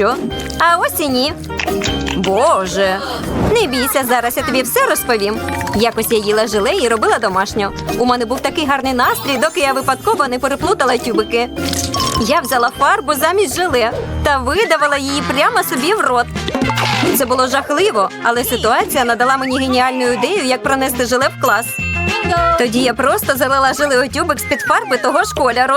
Що? А ось і ні. Боже. Не бійся, зараз я тобі все розповім. Якось я їла желе і робила домашню. У мене був такий гарний настрій, доки я випадково не переплутала тюбики. Я взяла фарбу замість желе та видавала її прямо собі в рот. Це було жахливо, але ситуація надала мені геніальну ідею, як пронести желе в клас. Тоді я просто залила желе у тюбик з-під фарби того ж кольору.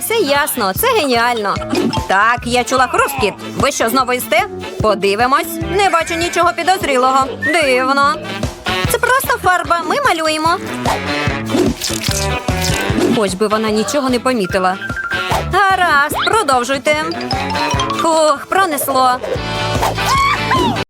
Все ясно, це геніально. Так, я чула хрускіт. Ви що, знову їсте? Подивимось. Не бачу нічого підозрілого. Дивно. Це просто фарба. Ми малюємо. Хоч би вона нічого не помітила. Гаразд, продовжуйте. Фух, пронесло.